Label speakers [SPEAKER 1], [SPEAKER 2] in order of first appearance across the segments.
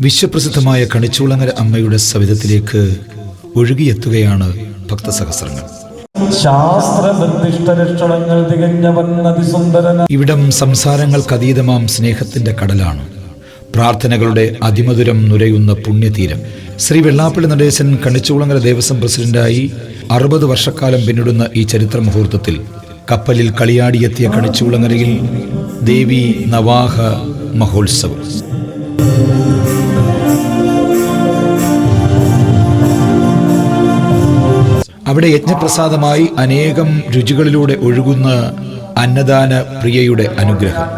[SPEAKER 1] വിശ്വപ്രസിദ്ധമായ കണിച്ചൂളങ്ങര അമ്മയുടെ സവിധത്തിലേക്ക് ഒഴുകിയെത്തുകയാണ് ഭക്തസഹസ്രങ്ങൾ.
[SPEAKER 2] ശാസ്ത്ര നിർദ്ദിഷ്ട ലക്ഷണങ്ങൾ തികഞ്ഞവൻ അതിസുന്ദരന
[SPEAKER 1] ഇവിടം സംസാരങ്ങൾക്കതീതമാം സ്നേഹത്തിന്റെ കടലാണ്. പ്രാർത്ഥനകളുടെ അതിമധുരം നുരയുന്ന പുണ്യതീരം. ശ്രീ വെള്ളാപ്പള്ളി നടേശൻ കണിച്ചൂളങ്ങര ദേവസ്വം പ്രസിഡന്റായി അറുപത് വർഷക്കാലം പിന്നിടുന്ന ഈ ചരിത്ര മുഹൂർത്തത്തിൽ കപ്പലിൽ കളിയാടിയെത്തിയ കണിച്ചൂളങ്ങരയിൽ ദേവി നവാഹ മഹോത്സവം. അവിടെ യജ്ഞപ്രസാദമായി അനേകം രുചികളിലൂടെ ഒഴുകുന്ന അന്നദാന പ്രിയയുടെ അനുഗ്രഹം.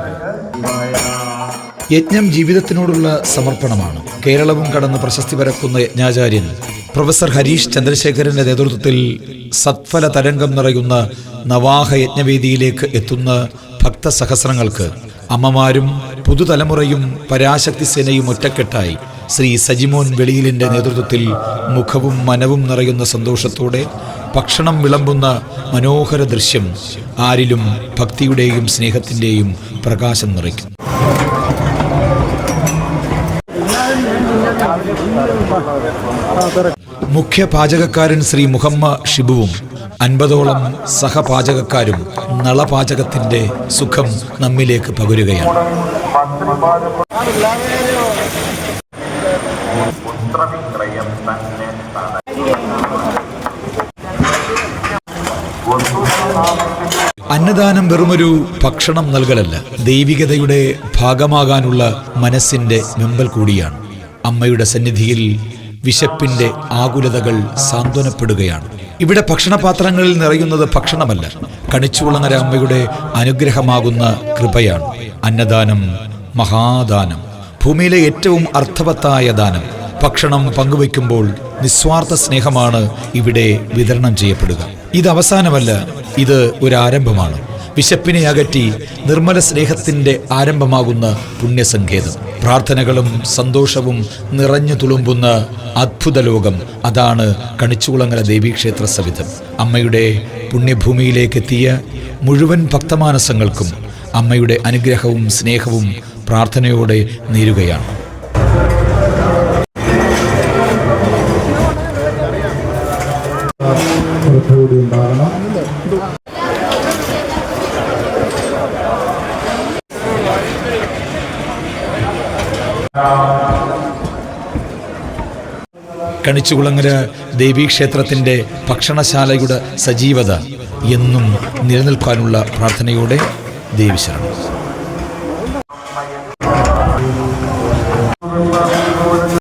[SPEAKER 1] യജ്ഞം ജീവിതത്തിനോടുള്ള സമർപ്പണമാണ്. കേരളവും കടന്ന് പ്രശസ്തി പരക്കുന്ന യജ്ഞാചാര്യൻ പ്രൊഫസർ ഹരീഷ് ചന്ദ്രശേഖരന്റെ നേതൃത്വത്തിൽ സത്ഫല തരംഗം നിറയുന്ന നവാഹ യജ്ഞവേദിയിലേക്ക് എത്തുന്ന ഭക്തസഹസ്രങ്ങൾക്ക് അമ്മമാരും പുതുതലമുറയും പരാശക്തി സേനയും ഒറ്റക്കെട്ടായി. ശ്രീ സജിമോൻ വെളിയിലിന്റെ നേതൃത്വത്തിൽ മുഖവും മനവും നിറയുന്ന സന്തോഷത്തോടെ ഭക്ഷണം വിളമ്പുന്ന മനോഹര ദൃശ്യം ആരിലും ഭക്തിയുടെയും സ്നേഹത്തിന്റെയും പ്രകാശം നിറയ്ക്കും മുഖ്യ പാചകക്കാരൻ ശ്രീ മുഹമ്മ ഷിബുവും അൻപതോളം സഹപാചകക്കാരും നളപാചകത്തിന്റെ സുഖം നമ്മിലേക്ക് പകരുകയാണ്. അന്നദാനം വെറുമൊരു ഭക്ഷണം നൽകലല്ല ദൈവികതയുടെ ഭാഗമാകാനുള്ള മനസ്സിന്റെ വെമ്പൽ കൂടിയാണ്. അമ്മയുടെ സന്നിധിയിൽ വിശപ്പിന്റെ ആകുലതകൾ സാന്ത്വനപ്പെടുകയാണ്. ഇവിടെ ഭക്ഷണപാത്രങ്ങളിൽ നിറയുന്നത് ഭക്ഷണമല്ല. കണിച്ചുവളങ്ങര അമ്മയുടെ അനുഗ്രഹമാകുന്ന കൃപയാണ്. അന്നദാനം മഹാദാനം ഭൂമിയിലെ ഏറ്റവും അർത്ഥവത്തായ ദാനം. ഭക്ഷണം പങ്കുവയ്ക്കുമ്പോൾ നിസ്വാർത്ഥ സ്നേഹമാണ് ഇവിടെ വിതരണം ചെയ്യപ്പെടുക. ഇത് അവസാനമല്ല ഇത് ഒരു ആരംഭമാണ് വിശപ്പിനെ അകറ്റി നിർമ്മല സ്നേഹത്തിന്റെ ആരംഭമാകുന്ന പുണ്യസങ്കേതം. പ്രാർത്ഥനകളും സന്തോഷവും നിറഞ്ഞു തുളുമ്പുന്ന അത്ഭുത ലോകം അതാണ് കണിച്ചുകുളങ്ങര ദേവീക്ഷേത്ര സവിധം. അമ്മയുടെ പുണ്യഭൂമിയിലേക്കെത്തിയ മുഴുവൻ ഭക്തമാനസങ്ങൾക്കും അമ്മയുടെ അനുഗ്രഹവും സ്നേഹവും പ്രാർത്ഥനയോടെ നേരുകയാണ്. കണിച്ചുകുളങ്ങര ദേവീക്ഷേത്രത്തിന്റെ ഭക്ഷണശാലയുടെ സജീവത എന്നും നിലനിൽക്കാനുള്ള പ്രാർത്ഥനയോടെ ദേവി ശരണം.